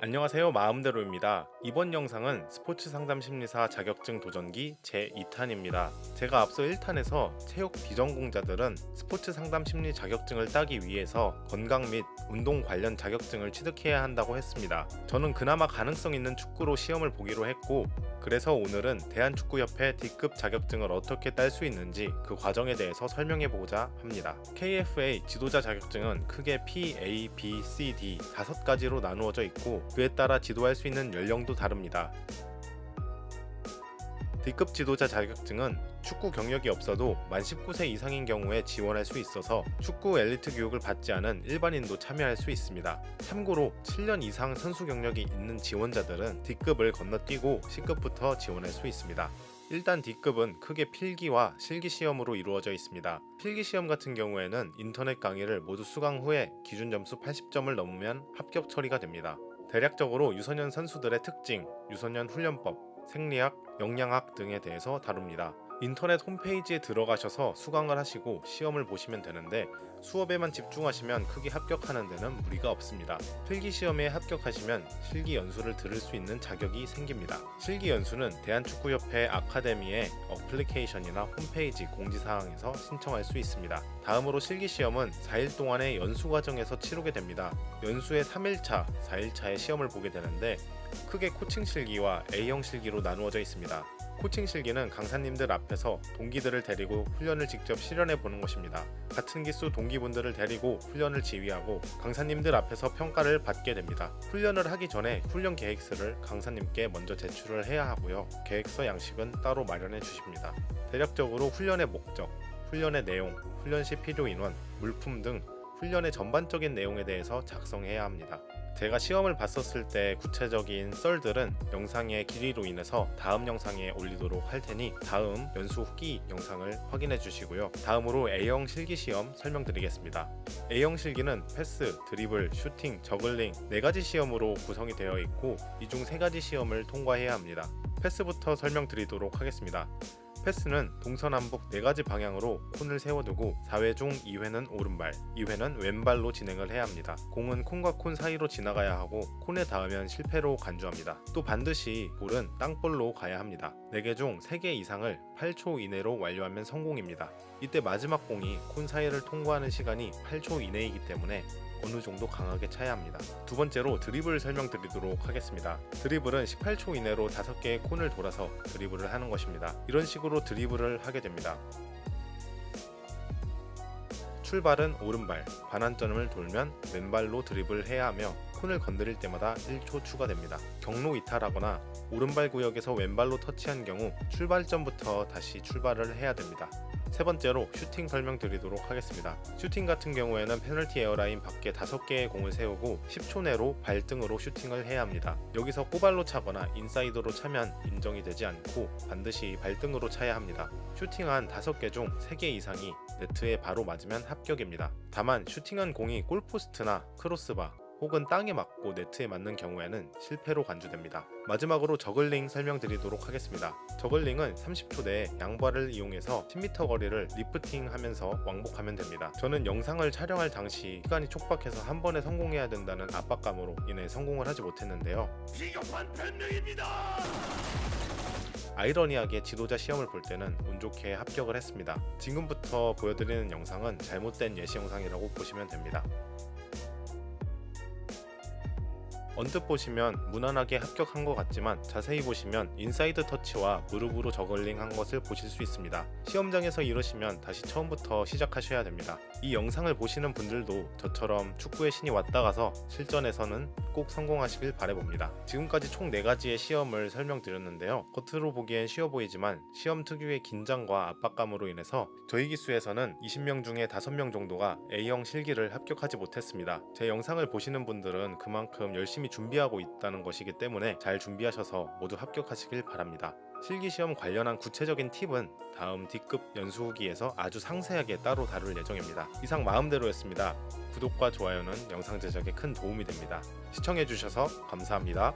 안녕하세요 마음대로입니다. 이번 영상은 스포츠 상담 심리사 자격증 도전기 제 2탄입니다. 제가 앞서 1탄에서 체육 비전공자들은 스포츠 상담 심리 자격증을 따기 위해서 건강 및 운동 관련 자격증을 취득해야 한다고 했습니다. 저는 그나마 가능성 있는 축구로 시험을 보기로 했고 그래서 오늘은 대한축구협회 D급 자격증을 어떻게 딸 수 있는지 그 과정에 대해서 설명해 보고자 합니다. KFA 지도자 자격증은 크게 P, A, B, C, D 다섯 가지로 나누어져 있고 그에 따라 지도할 수 있는 연령도 다릅니다. D급 지도자 자격증은 축구 경력이 없어도 만 19세 이상인 경우에 지원할 수 있어서 축구 엘리트 교육을 받지 않은 일반인도 참여할 수 있습니다. 참고로 7년 이상 선수 경력이 있는 지원자들은 D급을 건너뛰고 C급부터 지원할 수 있습니다. 일단 D급은 크게 필기와 실기 시험으로 이루어져 있습니다. 필기 시험 같은 경우에는 인터넷 강의를 모두 수강 후에 기준 점수 80점을 넘으면 합격 처리가 됩니다. 대략적으로 유소년 선수들의 특징, 유소년 훈련법, 생리학, 영양학 등에 대해서 다룹니다. 인터넷 홈페이지에 들어가셔서 수강을 하시고 시험을 보시면 되는데 수업에만 집중하시면 크게 합격하는 데는 무리가 없습니다. 필기 시험에 합격하시면 실기 연수를 들을 수 있는 자격이 생깁니다. 실기 연수는 대한축구협회 아카데미의 어플리케이션이나 홈페이지 공지사항에서 신청할 수 있습니다. 다음으로 실기 시험은 4일 동안의 연수 과정에서 치르게 됩니다. 연수의 3일차, 4일차에 시험을 보게 되는데 크게 코칭 실기와 A형 실기로 나누어져 있습니다. 코칭 실기는 강사님들 앞에서 동기들을 데리고 훈련을 직접 실현해 보는 것입니다. 같은 기수 동기분들을 데리고 훈련을 지휘하고 강사님들 앞에서 평가를 받게 됩니다. 훈련을 하기 전에 훈련 계획서를 강사님께 먼저 제출을 해야 하고요. 계획서 양식은 따로 마련해 주십니다. 대략적으로 훈련의 목적, 훈련의 내용, 훈련 시 필요 인원, 물품 등 훈련의 전반적인 내용에 대해서 작성해야 합니다. 제가 시험을 봤었을 때 구체적인 썰들은 영상의 길이로 인해서 다음 영상에 올리도록 할 테니 다음 연수 후기 영상을 확인해 주시고요. 다음으로 A형 실기 시험 설명드리겠습니다. A형 실기는 패스, 드리블, 슈팅, 저글링 네 가지 시험으로 구성이 되어 있고 이중세 가지 시험을 통과해야 합니다. 패스부터 설명드리도록 하겠습니다. 패스는 동서남북 네 가지 방향으로 콘을 세워두고 4회 중 2회는 오른발, 2회는 왼발로 진행을 해야 합니다. 공은 콘과 콘 사이로 지나가야 하고 콘에 닿으면 실패로 간주합니다. 또 반드시 볼은 땅볼로 가야 합니다. 4개 중 3개 이상을 8초 이내로 완료하면 성공입니다. 이때 마지막 공이 콘 사이를 통과하는 시간이 8초 이내이기 때문에 어느 정도 강하게 차야 합니다. 두 번째로 드리블 설명드리도록 하겠습니다. 드리블은 18초 이내로 5개의 콘을 돌아서 드리블을 하는 것입니다. 이런 식으로 드리블을 하게 됩니다. 출발은 오른발, 반환점을 돌면 왼발로 드리블을 해야 하며 콘을 건드릴 때마다 1초 추가됩니다. 경로 이탈하거나 오른발 구역에서 왼발로 터치한 경우 출발점부터 다시 출발을 해야 됩니다. 세 번째로 슈팅 설명드리도록 하겠습니다. 슈팅 같은 경우에는 페널티 에어라인 밖에 5개의 공을 세우고 10초 내로 발등으로 슈팅을 해야 합니다. 여기서 꼬발로 차거나 인사이드로 차면 인정이 되지 않고 반드시 발등으로 차야 합니다. 슈팅한 5개 중 3개 이상이 네트에 바로 맞으면 합격입니다. 다만 슈팅한 공이 골포스트나 크로스바 혹은 땅에 맞고 네트에 맞는 경우에는 실패로 간주됩니다. 마지막으로 저글링 설명드리도록 하겠습니다. 저글링은 30초 내에 양발을 이용해서 10m 거리를 리프팅 하면서 왕복하면 됩니다. 저는 영상을 촬영할 당시 시간이 촉박해서 한 번에 성공해야 된다는 압박감으로 인해 성공을 하지 못했는데요. 비겁한 변명입니다. 아이러니하게 지도자 시험을 볼 때는 운 좋게 합격을 했습니다. 지금부터 보여드리는 영상은 잘못된 예시 영상이라고 보시면 됩니다. 언뜻 보시면 무난하게 합격한 것 같지만 자세히 보시면 인사이드 터 치와 무릎으로 저글링 한 것을 보실 수 있습니다. 시험장에서 이러시면 다시 처음부터 시작하셔야 됩니다. 이 영상을 보시는 분들도 저처럼 축구의 신이 왔다 가서 실전에서는 꼭 성공하시길 바래봅니다. 지금까지 총 4가지의 시험을 설명드렸는데요. 겉으로 보기엔 쉬워 보이지만 시험 특유의 긴장과 압박감으로 인해서 저희 기수에서는 20명 중에 5명 정도가 A형 실기를 합격하지 못했습니다. 제 영상을 보시는 분들은 그만큼 열심히 준비하고 있다는 것이기 때문에 잘 준비하셔서 모두 합격하시길 바랍니다. 실기시험 관련한 구체적인 팁은 다음 D급 연수 후기에서 아주 상세하게 따로 다룰 예정입니다. 이상 마음대로였습니다. 구독과 좋아요는 영상 제작에 큰 도움이 됩니다. 시청해주셔서 감사합니다.